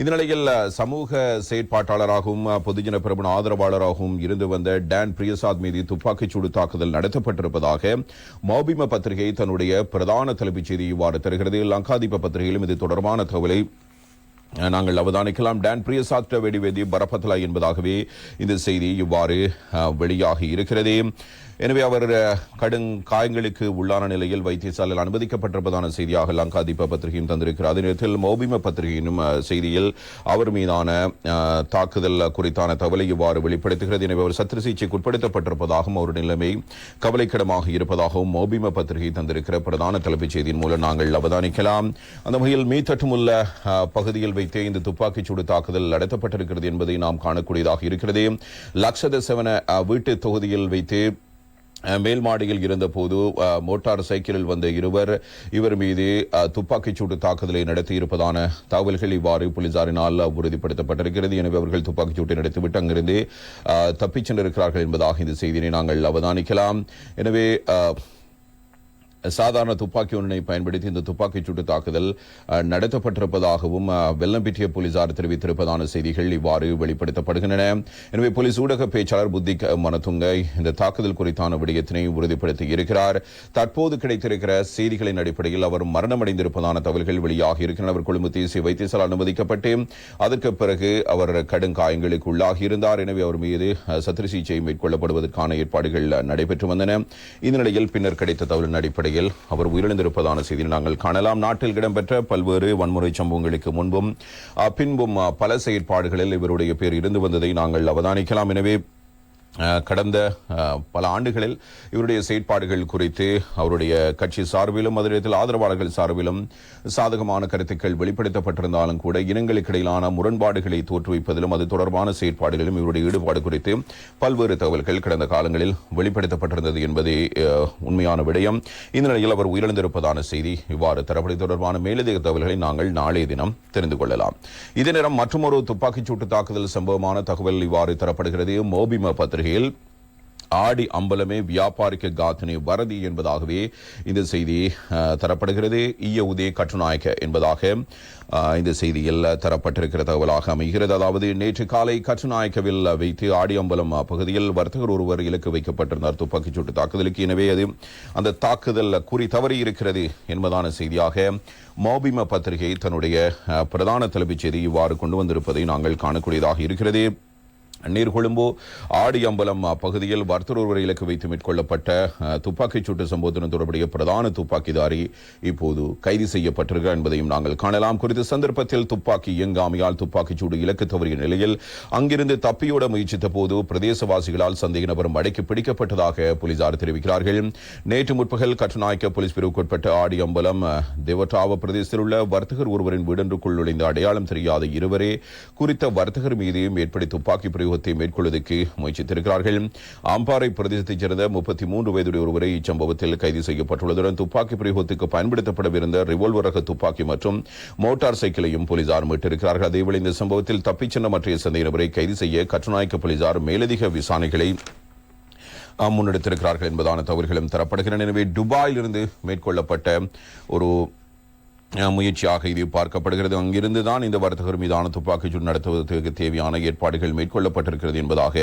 இந்த நிலையில் சமூக செயற்பாட்டாளராகவும் பொதுஜன பிரபுண ஆதரவாளராகவும் இருந்து வந்த டான் பிரியசாத் மீது துப்பாக்கிச்சூடு தாக்குதல் நடத்தப்பட்டிருப்பதாக மௌபிம பத்திரிகை தன்னுடைய பிரதான தலைப்புச் செய்தி இவ்வாறு தருகிறது. லங்காதீப பத்திரிகையிலும் இது தொடர்பான தகவலை நாங்கள் அவதானிக்கலாம். டான் பிரியசாத் வெடிவேதி பரபத்லா என்பதாகவே இந்த செய்தி இவ்வாறு வெளியாகி இருக்கிறது. எனவே அவர் கடும் காயங்களுக்கு உள்ளான நிலையில் வைத்தியசாலையில் அனுமதிக்கப்பட்டிருப்பதான செய்தியாக லங்கா தீப பத்திரிகையும் தந்திருக்கிறார். அதே நேரத்தில் மௌபிம பத்திரிகையினும் செய்தியில் அவர் மீதான தாக்குதல் குறித்தான தகவலை இவ்வாறு வெளிப்படுத்துகிறது. எனவே அவர் சத்திர சிகிச்சைக்கு உட்படுத்தப்பட்டிருப்பதாகவும் அவருடைய நிலைமை கவலைக்கிடமாக இருப்பதாகவும் மௌபிம பத்திரிகை தந்திருக்கிற பிரதான தலைப்புச் செய்தியின் மூலம் நாங்கள் அவதானிக்கலாம். அந்த வகையில் மீத்தட்டுமுள்ள பகுதியில் வைத்தே இந்த துப்பாக்கிச்சூடு தாக்குதல் நடத்தப்பட்டிருக்கிறது என்பதை நாம் காணக்கூடியதாக இருக்கிறது. லக்ஷத செவன வீட்டு தொகுதியில் வைத்து மேல் மாடியில் இருந்தபோது மோட்டார் சைக்கிளில் வந்த இருவர் இவர் மீது துப்பாக்கிச் சூட்டு தாக்குதலை நடத்தியிருப்பதான தகவல்கள் இவ்வாறு போலீசாரினால் உறுதிப்படுத்தப்பட்டிருக்கிறது. எனவே அவர்கள் துப்பாக்கிச்சூட்டை நடத்திவிட்டு அங்கிருந்து தப்பிச் சென்றிருக்கிறார்கள் என்பதாக இந்த செய்தியை நாங்கள் அவதானிக்கலாம். எனவே சாதாரண துப்பாக்கி ஒன்றினை பயன்படுத்தி இந்த துப்பாக்கிச் சூட்டு தாக்குதல் நடத்தப்பட்டிருப்பதாகவும் வெள்ளம்பிட்டிய போலீசார் தெரிவித்திருப்பதான செய்திகள் இவ்வாறு வெளிப்படுத்தப்படுகின்றன. எனவே போலீஸ் ஊடக பேச்சாளர் புத்தி க- மனதுங்க இந்த தாக்குதல் குறித்தான விடயத்தினை உறுதிப்படுத்தி இருக்கிறார். தற்போது கிடைத்திருக்கிற செய்திகளின் அடிப்படையில் அவர் மரணமடைந்திருப்பதான தகவல்கள் வெளியாகி இருக்கின்றன. அவர் கொழும்பு தேசிய வைத்தியசால் அனுமதிக்கப்பட்டு அதற்கு பிறகு அவர் கடும் காயங்களுக்கு உள்ளாகி இருந்தார். எனவே அவர் மீது சத்திர சிகிச்சை மேற்கொள்ளப்படுவதற்கான ஏற்பாடுகள் நடைபெற்று வந்தன. இந்த நிலையில் பின்னர் கிடைத்த தகவலின் அடிப்படையில் அவர் உயிரிழந்திருப்பதான செய்தியை நாங்கள் காணலாம். நாட்டில் இடம்பெற்ற பல்வேறு வன்முறை சம்பவங்களுக்கு முன்பும் பின்பும் பல செயற்பாடுகளில் இவருடைய பேர் இருந்து வந்ததை நாங்கள் அவதானிக்கலாம். எனவே கடந்த பல ஆண்டுகளில் இவருடைய செயற்பாடுகள் குறித்து அவருடைய கட்சி சார்பிலும் அதே நேரத்தில் ஆதரவாளர்கள் சார்பிலும் சாதகமான கருத்துக்கள் வெளிப்படுத்தப்பட்டிருந்தாலும் கூட இனங்களுக்கு இடையிலான முரண்பாடுகளை தோற்றுவிப்பதிலும் அது தொடர்பான செயற்பாடுகளிலும் இவருடைய ஈடுபாடு குறித்து பல்வேறு தகவல்கள் கடந்த காலங்களில் வெளிப்படுத்தப்பட்டிருந்தது என்பதே உண்மையான விடயம். இந்த நிலையில் அவர் உயிரிழந்திருப்பதான செய்தி இவ்வாறு தரப்படி தொடர்பான மேலதிக தகவல்களை நாங்கள் நாளைய தினம் தெரிந்து கொள்ளலாம். இதே நேரம் மற்றொரு துப்பாக்கிச்சூட்டு தாக்குதல் சம்பவமான தகவல் இவ்வாறு தரப்படுகிறது. மோபிம பத்திரிகையில் ஆடி அம்பலமே வியாபாரிக்க காத்தினி வரதி என்பதாகவே இந்த செய்தி தரப்படுகிறது. ஈய உதய கட்டுநாயக்க என்பதாக இந்த செய்தியில் தரப்பட்டிருக்கிற தகவலாக அமைகிறது. அதாவது நேற்று காலை கட்டுநாயக்கவில் வைத்து ஆடி அம்பலம் பகுதியில் வர்த்தகர் ஒருவர் இலக்கு வைக்கப்பட்டிருந்தார். துப்பாக்கிச் சூட்டு தாக்குதலுக்கு எனவே அது அந்த தாக்குதல் குறி தவறி இருக்கிறது என்பதான செய்தியாக மோபிம பத்திரிகை தன்னுடைய பிரதான தலைப்புச் செய்தி இவ்வாறு கொண்டு வந்திருப்பதை நாங்கள் காணக்கூடியதாக இருக்கிறது. நீர்கொழும்பு ஆடியம்பலம் அப்பகுதியில் வர்த்தர் ஒருவரை இலக்கு வைத்து மேற்கொள்ளப்பட்ட அஹ், துப்பாக்கிச் சூட்டு சம்பவத்துடன் தொடர்புடைய பிரதான துப்பாக்கிதாரி இப்போது கைது செய்யப்பட்டிருக்கிறார் என்பதையும் நாங்கள் காணலாம். குறித்த சந்தர்ப்பத்தில் துப்பாக்கி இயங்காமையால் துப்பாக்கிச் சூடு இலக்கு தவறிய நிலையில் அங்கிருந்து தப்பியோட முயற்சித்த போது பிரதேசவாசிகளால் சந்தேக நபரும் அடைக்கு பிடிக்கப்பட்டதாக போலீசார் தெரிவிக்கிறார்கள். நேற்று முற்பகல் கட்டுநாயக்க போலீஸ் பிரிவுக்குட்பட்ட ஆடியம்பலம் தேவட்டாவ பிரதேசத்தில் உள்ள வர்த்தகர் ஒருவரின் வீடொன்றுக்குள் நுழைந்த அடையாளம் தெரியாத இருவரே குறித்த வர்த்தகர் மீது மேற்படி துப்பாக்கி பிரிவு பிரயோகத்தை மேற்கொள்வதற்கு முயற்சித்திருக்கிறார்கள். அம்பாறை பிரதேசத்தைச் சேர்ந்த முப்பத்தி மூன்று வயதுடைய ஒருவரை இச்சம்பவத்தில் கைது செய்யப்பட்டுள்ளதுடன் துப்பாக்கி பிரயோகத்துக்கு பயன்படுத்தப்படவிருந்த ரிவால்வர் ரக துப்பாக்கி மற்றும் மோட்டார் சைக்கிளையும் போலீசார் மீட்டிருக்கிறார்கள். அதேவேளை இந்த சம்பவத்தில் தப்பிச் சென்ற மற்ற சந்தேக நபரை கைது செய்ய கட்டுநாயக்க போலீசார் மேலதிக விசாரணைகளை முன்னெடுத்திருக்கிறார்கள் என்பதான தகவல்களும் தரப்படுகின்றன. எனவே துபாயிலிருந்து மேற்கொள்ளப்பட்ட ஒரு முயற்சியாக இது பார்க்கப்படுகிறது. அங்கிருந்து தான் இந்த வர்த்தகர் மீதான துப்பாக்கிச்சூடு நடத்துவதற்கு தேவையான ஏற்பாடுகள் மேற்கொள்ளப்பட்டிருக்கிறது என்பதாக